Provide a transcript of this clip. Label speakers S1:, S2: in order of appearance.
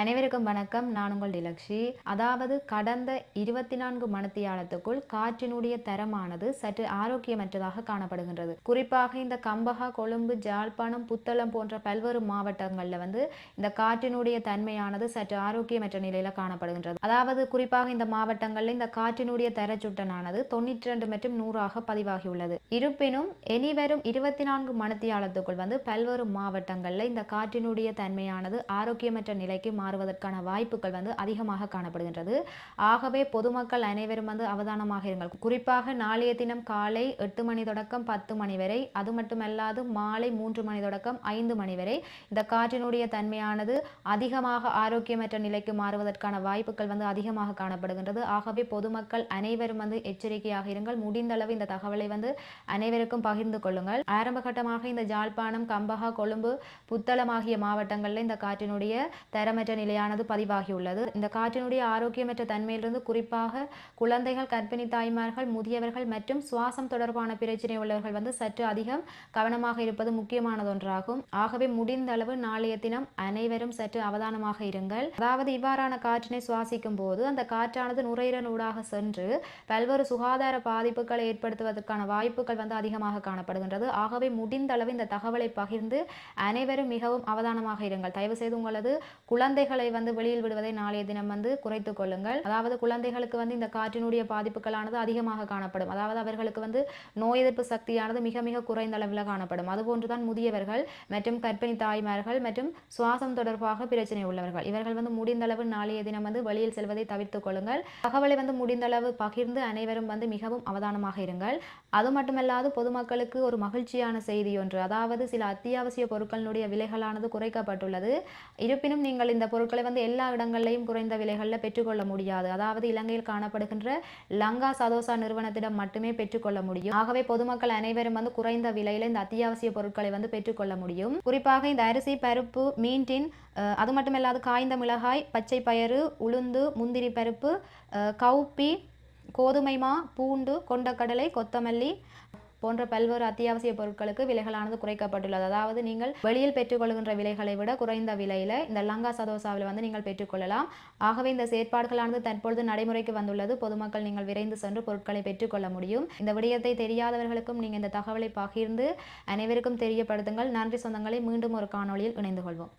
S1: அனைவருக்கும் வணக்கம். நான் உங்கள் டிலக்ஷி. அதாவது கடந்த இருபத்தி நான்கு மணித்தியாலத்துக்குள் காற்றினுடைய தரமானது சற்று ஆரோக்கியமற்றதாக காணப்படுகின்றது. குறிப்பாக இந்த கம்பகா கொழும்பு ஜாழ்ப்பாணம் புத்தளம் போன்ற பல்வேறு மாவட்டங்களில் வந்து இந்த காற்றினுடைய தன்மையானது சற்று ஆரோக்கியமற்ற நிலையில காணப்படுகின்றது. அதாவது குறிப்பாக இந்த மாவட்டங்களில் இந்த காற்றினுடைய தரச்சுட்டனானது தொண்ணூற்றி ரெண்டு மற்றும் நூறாக பதிவாகியுள்ளது. இருப்பினும் இனிவரும் இருபத்தி நான்கு மணித்தியாலத்துக்குள் வந்து பல்வேறு மாவட்டங்களில் இந்த காற்றினுடைய தன்மையானது ஆரோக்கியமற்ற நிலைக்கு மாறுவதற்கான வாய்ப்புகள் வந்து அதிகமாக காணப்படுகின்றது. ஆகவே பொதுமக்கள் அனைவரும் வந்து அவதானமாக இருங்கள். குறிப்பாக நாளைய தினம் காலை எட்டு மணி தொடக்கம் பத்து மணி வரை அது மட்டுமல்லாது மாலை மூன்று மணி தொடக்கம் ஐந்து மணி வரை. இந்த காற்றினுடைய தன்மையானது அதிகமாக ஆரோக்கியமற்ற நிலைக்கு மாறுவதற்கான வாய்ப்புகள் வந்து அதிகமாக காணப்படுகின்றது. ஆகவே பொதுமக்கள் அனைவரும் வந்து எச்சரிக்கையாக இருங்கள். முடிந்தளவு இந்த தகவலை வந்து அனைவருக்கும் பகிர்ந்து கொள்ளுங்கள். ஆரம்ப கட்டமாக இந்த ஜாழ்ப்பாணம் கம்பகா கொழும்பு புத்தளம் ஆகிய மாவட்டங்களில் இந்த காற்றினுடைய தரமற்ற நிலையானது பதிவாகியுள்ளது. இந்த காற்றினுடைய ஆரோக்கியமற்ற தன்மையிலிருந்து குறிப்பாக குழந்தைகள் கர்ப்பிணி தாய்மார்கள் முதியவர்கள் மற்றும் சுவாசம் தொடர்பான பிரச்சனை உள்ளவர்கள் வந்து சற்று அதிகம் கவனமாக இருப்பது முக்கியமானது ஒன்றாகும் ஆகவே முடிந்த அளவு நாளைய தினம் அனைவரும் சற்று அவதானமாக இருங்கள். அதாவது இவ்வாறான காற்றினை சுவாசிக்கும் போது அந்த காற்றானது நுரையீரல் ஊடாக சென்று பல்வேறு சுகாதார பாதிப்புகளை ஏற்படுத்துவதற்கான வாய்ப்புகள் வந்து அதிகமாக காணப்படுகின்றது. ஆகவே முடிந்த அளவு இந்த தகவலை பகிர்ந்து அனைவரும் மிகவும் அவதானமாக இருங்கள். தயவு செய்து உங்களது குழந்தை குழந்தைகளை வந்து வெளியில் விடுவதை நாளைய தினம் வந்து குறைத்து கொள்ளுங்கள். அதாவது குழந்தைகளுக்கு வந்து இந்த காற்றினுடைய பாதிப்புகளானது அதிகமாக காணப்படும். அதாவது அவர்களுக்கு வந்து நோய் எதிர்ப்பு சக்தியானது மிக மிக குறைந்த அளவில் காணப்படும். அதுபோன்றுதான் முதியவர்கள் மற்றும் கர்ப்பிணி தாய்மார்கள் மற்றும் சுவாசம் தொடர்பாக பிரச்சனை உள்ளவர்கள். இவர்கள் வந்து முடிந்தளவு நாளைய தினம் வந்து வெளியில் செல்வதை தவிர்த்துக் கொள்ளுங்கள். தகவலை வந்து முடிந்தளவு பகிர்ந்து அனைவரும் வந்து மிகவும் அவதானமாக இருங்கள். அது மட்டுமல்லாது பொதுமக்களுக்கு ஒரு மகிழ்ச்சியான செய்தி ஒன்று. அதாவது சில அத்தியாவசிய பொருட்களினுடைய விலைகளானது குறைக்கப்பட்டுள்ளது. இருப்பினும் நீங்கள் இந்த பொருட்களை வந்து எல்லா இடங்கள்லையும் குறைந்த விலைகளில் பெற்றுக்கொள்ள முடியாது. அதாவது இலங்கையில் காணப்படுகின்ற லங்கா சதோசா நிறுவனத்திடம் மட்டுமே பெற்றுக்கொள்ள முடியும். ஆகவே பொதுமக்கள் அனைவரும் வந்து குறைந்த விலையில் இந்த அத்தியாவசிய பொருட்களை வந்து பெற்றுக்கொள்ள முடியும். குறிப்பாக இந்த அரிசி பருப்பு மீன்டின் அது மட்டுமல்லாது காய்ந்த மிளகாய் பச்சை பயறு உளுந்து முந்திரி பருப்பு கவுப்பி கோதுமை மா பூண்டு கொண்டக்கடலை கொத்தமல்லி போன்ற பல்வேறு அத்தியாவசிய பொருட்களுக்கு விலைகளானது குறைக்கப்பட்டுள்ளது. அதாவது நீங்கள் வெளியில் பெற்றுக்கொள்கின்ற விலைகளை விட குறைந்த விலையில் இந்த லங்கா சதோசாவில் வந்து நீங்கள் பெற்றுக்கொள்ளலாம். ஆகவே இந்த செயற்பாடுகளானது தற்பொழுது நடைமுறைக்கு வந்துள்ளது. பொதுமக்கள் நீங்கள் விரைந்து சென்று பொருட்களை பெற்றுக்கொள்ள முடியும். இந்த விடயத்தை தெரியாதவர்களுக்கும் நீங்கள் இந்த தகவலை பகிர்ந்து அனைவருக்கும் தெரியப்படுத்துங்கள். நன்றி சொந்தங்களை மீண்டும் ஒரு காணொளியில் இணைந்து கொள்வோம்.